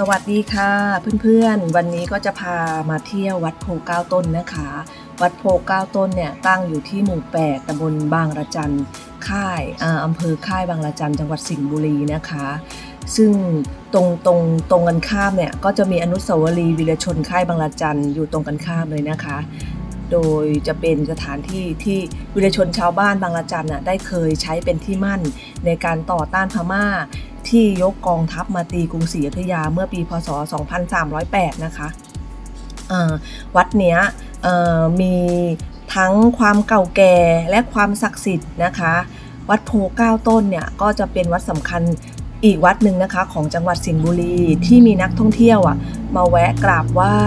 สวัสดีค่ะเพื่อนๆ วันนี้ก็จะพามาเที่ยววัดโพเก้าต้นนะคะ วัดโพเก้าต้นเนี่ยตั้งอยู่ที่หมู่8ตำบลบางระจันค่ายอ่าอำเภอค่ายบางระจันจังหวัดสิงห์บุรีนะคะ ซึ่งตรงตรงตรงกันข้ามเนี่ยก็จะมีอนุสาวรีย์วีรชนค่ายบางระจันอยู่ตรงกันข้ามเลยนะคะ โดยจะเป็นสถานที่ที่วีรชนชาวบ้านบางระจันน่ะได้เคยใช้เป็นที่มั่นในการต่อต้านพม่า ที่ยกกองทัพมาตีกรุงศรีอยุธยาเมื่อปีพศ 2308 นะคะวัดเนี้ยมีทั้งความเก่าแก่และความศักดิ์สิทธิ์นะคะ วัดโพเก้าต้นเนี่ยก็จะเป็นวัดสำคัญอีกวัดหนึ่งนะคะของจังหวัดสิงห์บุรีที่มีนักท่องเที่ยวอะมาแวะกราบไหว้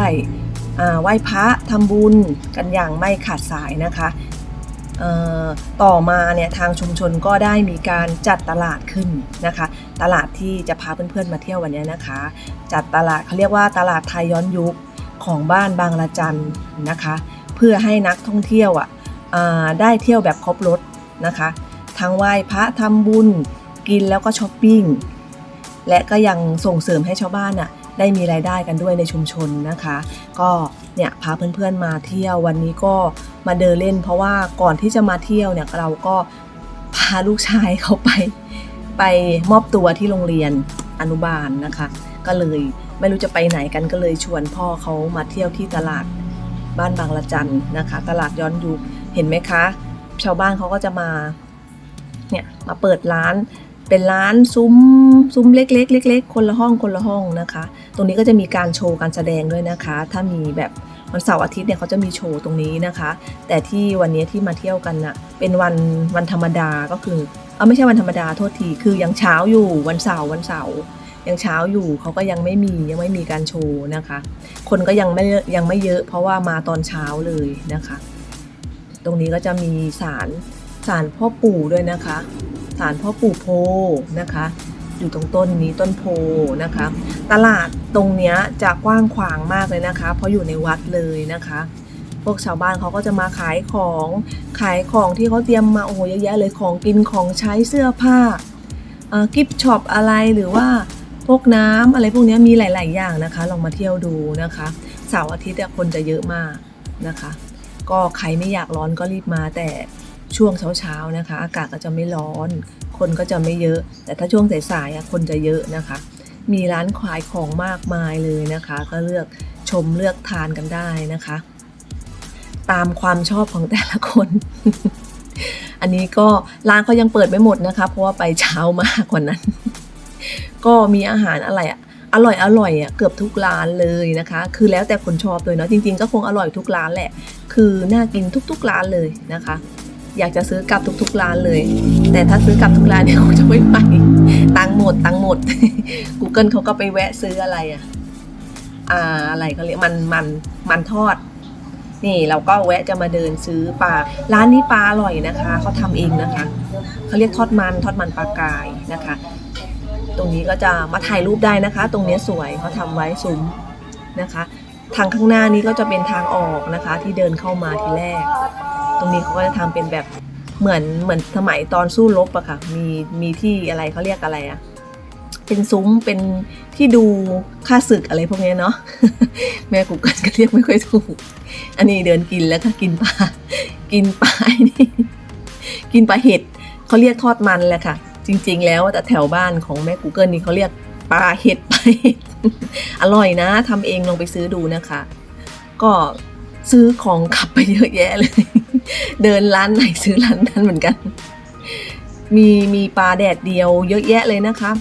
ไหว้พระทำบุญกันอย่างไม่ขาดสายนะคะต่อมาเนี่ยทางชุมชนก็ได้มีการจัดตลาดขึ้นนะคะ ตลาดที่จะพาเพื่อนๆมาเที่ยววันนี้นะคะ จัดตลาดเขาเรียกว่าตลาดไทยย้อนยุคของบ้านบางละจันนะคะ เพื่อให้นักท่องเที่ยวอะได้เที่ยวแบบครบรถนะคะ ทั้งไหว้พระทำบุญกินแล้วก็ช้อปปิ้งและก็ยังส่งเสริมให้ชาวบ้านน่ะ ได้มีรายได้กันด้วยในชุมชนนะคะ ก็เนี่ยพาเพื่อนๆมาเที่ยววันนี้ก็มาเดินเล่น เพราะว่าก่อนที่จะมาเที่ยวเนี่ยเราก็พาลูกชายเขาไป ไปมอบตัวที่โรงเรียนอนุบาลนะคะ ก็เลยไม่รู้จะไปไหนกันก็เลยชวนพ่อเขามาเที่ยวที่ตลาดบ้านบางละจันนะคะ ตลาดย้อนยุคเห็นไหมคะ ชาวบ้านเขาก็จะมาเนี่ยมาเปิดร้านเป็นร้านซุ้มซุ้มเล็กๆเล็กๆคนละห้องคนละห้องนะคะ ตรงนี้ก็จะมีการโชว์การแสดงด้วยนะคะ ถ้ามีแบบวันเสาร์อาทิตย์เนี่ยเขาจะมีโชว์ตรงนี้นะคะ แต่ที่วันนี้ที่มาเที่ยวกันน่ะเป็นวันวันธรรมดาก็คือเอาไม่ใช่วันธรรมดาโทษทีคือยังเช้าอยู่วันเสาร์วันเสาร์ยังเช้าอยู่เขาก็ยังไม่มียังไม่มีการโชว์นะคะ คนก็ยังไม่ยังไม่เยอะ เพราะว่ามาตอนเช้าเลยนะคะ ตรงนี้ก็จะมีศาลศาลพ่อปู่ด้วยนะคะศาลพ่อปู่โพนะคะ อยู่ตรงต้นนี้ต้นโพนะคะ ตลาดตรงเนี้ยจะกว้างขวางมากเลยนะคะ เพราะอยู่ในวัดเลยนะคะ พวกชาวบ้านเขาก็จะมาขายของขายของที่เขาเตรียมมาโอ้โหเยอะแยะเลยของกินของใช้เสื้อผ้ากิฟช็อปอะไรหรือว่าพวกน้ำอะไรพวกนี้มีหลาย ๆ อย่างนะคะ ลองมาเที่ยวดูนะคะเสาร์อาทิตย์คนจะเยอะมากนะคะ ก็ใครไม่อยากร้อนก็รีบมาแต่ช่วงเช้า ๆ นะคะ อากาศก็จะไม่ร้อน คนก็จะไม่เยอะ แต่ถ้าช่วงสายๆคนจะเยอะนะคะ มีร้านขายของมากมายเลยนะคะ ก็เลือกชมเลือกทานกันได้นะคะ ตามความชอบของแต่ละคน อันนี้ก็ร้านเขายังเปิดไม่หมดนะคะ เพราะว่าไปเช้ามากกว่านั้น ก็มีอาหารอะไรอะอร่อยอร่อยอะเกือบทุกร้านเลยนะคะ คือแล้วแต่คนชอบเลยเนาะจริงๆ ก็คงอร่อยทุกร้านแหละ คือน่ากินทุกๆร้านเลยนะคะ อยากจะซื้อกลับทุก ๆ ร้านเลย แต่ถ้าซื้อกลับทุกร้านเนี่ยคงจะไม่ไปตังหมดตังหมด Google เขาก็ไปแวะซื้ออะไรอะอ่าอะไรเขาเรียกมันมันมันทอด นี่เราก็แวะจะมาเดินซื้อปลาร้านนี้ปลาอร่อยนะคะเขาทำเองนะคะเขาเรียกทอดมันทอดมันปลากายนะคะ ตรงนี้ก็จะมาถ่ายรูปได้นะคะ ตรงนี้สวยเขาทำไว้ซุ้มนะคะ ทางข้างหน้านี้ก็จะเป็นทางออกนะคะ ที่เดินเข้ามาทีแรก ตรงนี้เขาก็จะทำเป็นแบบเหมือนเหมือนสมัยตอนสู้รบอะค่ะ มีมีที่อะไรเขาเรียกอะไรอะเป็นซุ้มเป็นที่ดูค่าศึกอะไรพวกนี้เนาะแม่กูกันก็เรียกไม่ค่อยถูก อันนี้เดินกินแล้วค่ะกินปลากินปลาไอ้นี่กินปลาเห็ดเขาเรียกทอดมันแหละค่ะ จริง ๆ แล้วแต่แถวบ้านของแม่ Google นี่เขาเรียกปลาเห็ดปลาเห็ดอร่อยนะทำเองลองไปซื้อดูนะคะ ก็ซื้อของกลับไปเยอะแยะเลย เดินร้านไหนซื้อร้านนั้นเหมือนกัน มีมีปลาแดดเดียวเยอะแยะเลยนะคะ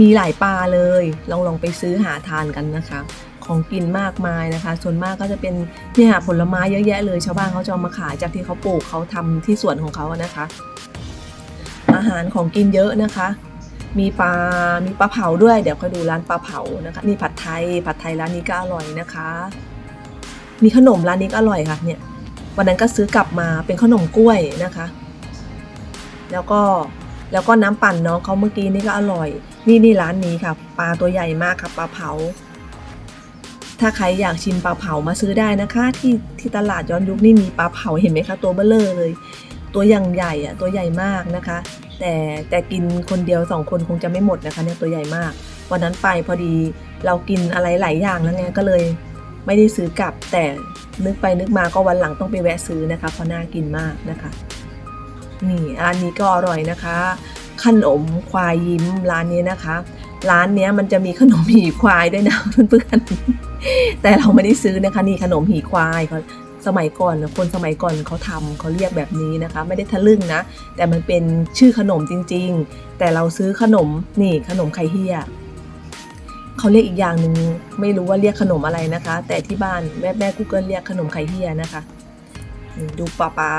มีหลายปลาเลยลองลองไปซื้อหาทานกันนะคะ ของกินมากมายนะคะ ส่วนมากก็จะเป็นเนี่ยผลไม้เยอะแยะเลยชาวบ้านเขาจะมาขายจากที่เขาปลูกเขาทำที่สวนของเขานะคะ อาหารของกินเยอะนะคะ มีปลา มีปลาเผาด้วย เดี๋ยวค่อยดูร้านปลาเผานะคะนี่ผัดไทยผัดไทยร้านนี้ก็อร่อยนะคะ มีขนมร้านนี้ก็อร่อยค่ะเนี่ย วันนั้นก็ซื้อกลับมาเป็นขนมกล้วยนะคะ แล้วก็แล้วก็น้ำปั่นน้องเขาเมื่อกี้นี่ก็อร่อย นี่นี่ร้านนี้ค่ะ ปลาตัวใหญ่มากค่ะปลาเผา ถ้าใครอยากชิมปลาเผามาซื้อได้นะคะ ที่ที่ตลาดย้อนยุคนี่มีปลาเผาเห็นไหมคะ ตัวเบ้อเลอเลย ตัวอย่างใหญ่อะตัวใหญ่มากนะคะ แต่แต่กินคนเดียวสองคนคงจะไม่หมดนะคะเนี่ยตัวใหญ่มาก วันนั้นไปพอดีเรากินอะไรหลายอย่างแล้วไงก็เลย ไม่ได้ซื้อกลับแต่นึกไปนึกมาก็วันหลังต้องไปแวะซื้อนะคะ เพราะน่ากินมากนะคะ นี่อันนี้ก็อร่อยนะคะ ขนมควายยิ้มร้านนี้นะคะ ร้านเนี้ยมันจะมีขนมหีควายด้วยนะเพื่อนๆแต่เราไม่ได้ซื้อนะคะ นี่ขนมหีควายเขาสมัยก่อนคนสมัยก่อนเขาทำเขาเรียกแบบนี้นะคะ ไม่ได้ทะลึ่งนะ แต่มันเป็นชื่อขนมจริง ๆ แต่เราซื้อขนมนี่ขนมไข่เฮีย เขาเรียกอีกอย่างหนึ่งไม่รู้ว่าเรียกขนมอะไรนะคะ แต่ที่บ้านแม่แม่ Google เรียกขนมไข่เฮียนะคะ ดูป้าป้า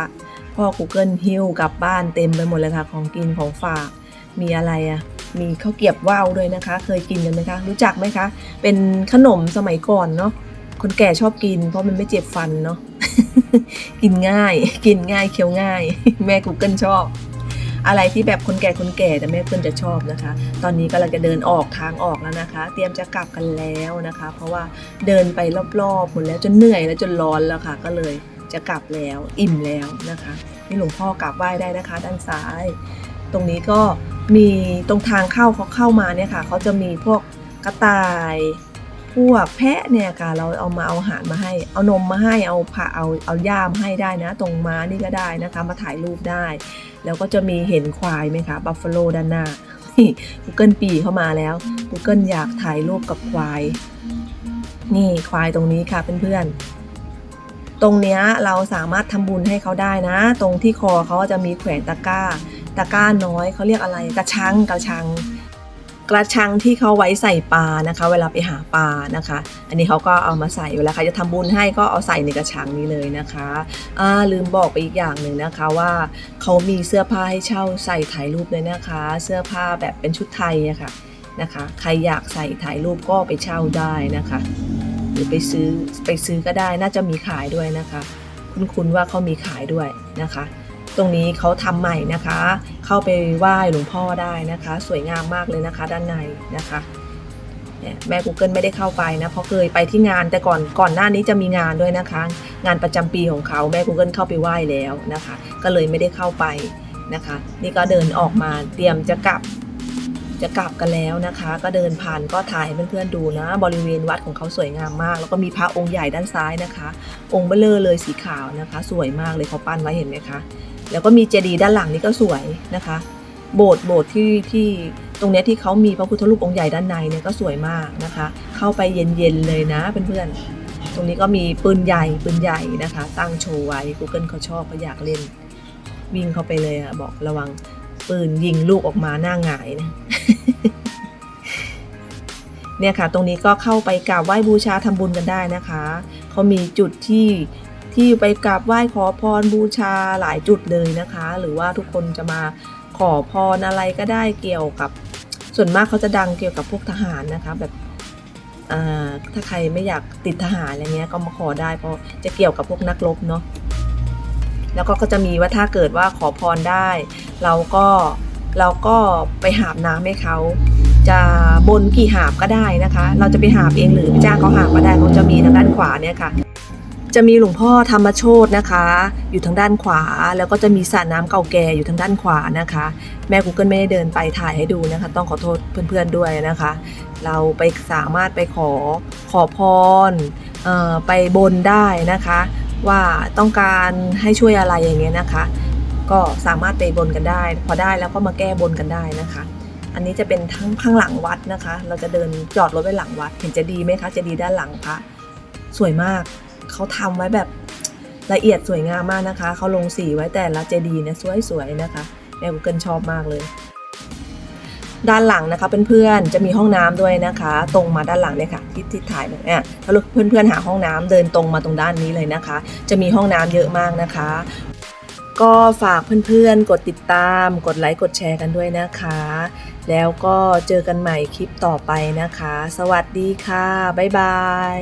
พ่อ Google หิ้วกลับบ้านเต็มไปหมดเลยค่ะ ของกินของฝากมีอะไรอะ่ะมีข้าวเกียบว่าวด้วยนะคะ เคยกินกันไหมคะ รู้จักไหมคะ เป็นขนมสมัยก่อนเนาะคนแก่ชอบกิน เพราะมันไม่เจ็บฟันเนาะกินง่าย กินง่ายเคี้ยวง่าย แม่ Google ชอบ อะไรที่แบบคนแก่คนแก่แต่แม่เพื่อนจะชอบนะคะ ตอนนี้กำลังจะเดินออกทางออกแล้วนะคะ เตรียมจะกลับกันแล้วนะคะ เพราะว่าเดินไปรอบๆหมดแล้วจนเหนื่อยแล้วจนร้อนแล้วค่ะ ก็เลยจะกลับแล้วอิ่มแล้วนะคะนี่หลวงพ่อกราบไหว้ได้นะคะ ด้านซ้าย ตรงนี้ก็มีตรงทางเข้าเขาเข้ามาเนี่ยค่ะเขาจะมีพวกกระต่าย พวกแพะเนี่ยค่ะเราเอามาเอาอาหารมาให้ เอานมมาให้เอาผักเอาเอาย่ามาให้ได้นะ ตรงม้านี่ก็ได้นะคะมาถ่ายรูปได้ แล้วก็จะมีเห็นควายไหมคะบัฟฟาโลด้านหน้านี่ Google ปีเข้ามาแล้ว Google อยากถ่ายรูปกับควาย นี่ควายตรงนี้ค่ะเพื่อนๆตรงเนี้ยเราสามารถทำบุญให้เขาได้นะ ตรงที่คอเขาจะมีแขวนตะกร้า ตะกร้าน้อยเขาเรียกอะไรกระชังกระชัง กระชังที่เขาไว้ใส่ปลานะคะ เวลาไปหาปลานะคะ อันนี้เขาก็เอามาใส่เวลาใครจะทำบุญให้ก็เอาใส่ในกระชังนี้เลยนะคะอ่าลืมบอกไปอีกอย่างหนึ่งนะคะว่าเขามีเสื้อผ้าให้เช่าใส่ถ่ายรูปเลยนะคะ เสื้อผ้าแบบเป็นชุดไทยอะค่ะนะคะ ใครอยากใส่ถ่ายรูปก็ไปเช่าได้นะคะ หรือไปซื้อไปซื้อก็ได้น่าจะมีขายด้วยนะคะ คุ้นๆว่าเขามีขายด้วยนะคะ ตรงนี้เขาทำใหม่นะคะ เข้าไปไหว้หลวงพ่อได้นะคะ สวยงามมากเลยนะคะ ด้านในนะคะแม่ Google ไม่ได้เข้าไปนะ เพราะเคยไปที่งานแต่ก่อนก่อนหน้านี้จะมีงานด้วยนะคะ งานประจำปีของเขาแม่ Google เข้าไปไหว้แล้วนะคะ ก็เลยไม่ได้เข้าไปนะคะ นี่ก็เดินออกมาเตรียมจะกลับจะกลับกันแล้วนะคะ ก็เดินผ่านก็ถ่ายให้เพื่อนๆดูนะ บริเวณวัดของเขาสวยงามมาก แล้วก็มีพระองค์ใหญ่ด้านซ้ายนะคะ องค์เบลเลอร์เลยสีขาวนะคะ สวยมากเลยเขาปั้นไว้เห็นไหมคะ แล้วก็มีเจดีย์ด้านหลังนี่ก็สวยนะคะ โบสถ์โบสถ์ที่ที่ตรงนี้ที่เขามีพระพุทธรูปองค์ใหญ่ด้านในเนี่ยก็สวยมากนะคะ เข้าไปเย็นๆเลยนะเพื่อนๆตรงนี้ก็มีปืนใหญ่ปืนใหญ่นะคะ ตั้งโชว์ไว้ Google เขาชอบเขาอยากเล่น วิ่งเข้าไปเลยอะบอกระวังปืนยิงลูกออกมาหน้าหงายนะเนี่ยค่ะ ตรงนี้ก็เข้าไปกราบไหว้บูชาทำบุญกันได้นะคะ เขามีจุดที่ ที่ไปกราบไหว้ขอพรบูชาหลายจุดเลยนะคะ หรือว่าทุกคนจะมาขอพรอะไรก็ได้เกี่ยวกับ ส่วนมากเขาจะดังเกี่ยวกับพวกทหารนะคะแบบถ้าใครไม่อยากติดทหารอะไรเงี้ยก็มาขอได้เพราะจะเกี่ยวกับพวกนักรบเนาะแล้วก็ก็จะมีว่าถ้าเกิดว่าขอพรได้ เราก็เราก็ไปหาบน้ำให้เขาจะบนกี่หาบก็ได้นะคะ เราจะไปหาบเองหรือจ้างเขาหาบก็ได้เขาจะมีทางด้านขวาเนี่ยค่ะ จะมีหลวงพ่อธรรมโชตนะคะ อยู่ทางด้านขวา แล้วก็จะมีสระน้ำเก่าแก่อยู่ทางด้านขวานะคะ แม่ Google ไม่ได้เดินไปถ่ายให้ดูนะคะ ต้องขอโทษเพื่อนๆด้วยนะคะ เราไปสามารถไปขอขอพรไปบนได้นะคะ ว่าต้องการให้ช่วยอะไรอย่างเงี้ยนะคะ ก็สามารถไปบนกันได้ พอได้แล้วก็มาแก้บนกันได้นะคะ อันนี้จะเป็นทั้งข้างหลังวัดนะคะ เราจะเดินจอดรถไว้หลังวัด เห็นจะดีไหมคะจะดีด้านหลังพระสวยมาก เขาทำไว้แบบละเอียดสวยงามมากนะคะ เขาลงสีไว้แต่ละเจดีย์เนี่ยสวยๆนะคะแม่กูเกิลชอบมากเลย ด้านหลังนะคะเพื่อนๆจะมีห้องน้ำด้วยนะคะ ตรงมาด้านหลังเนี่ยค่ะที่ที่ถ่ายเนี่ยถ้าเพื่อนๆหาห้องน้ำเดินตรงมาตรงด้านนี้เลยนะคะ จะมีห้องน้ำเยอะมากนะคะ ก็ฝากเพื่อนๆ กดติดตาม กดไลค์กดแชร์กันด้วยนะคะ แล้วก็เจอกันใหม่คลิปต่อไปนะคะ สวัสดีค่ะบ๊ายบาย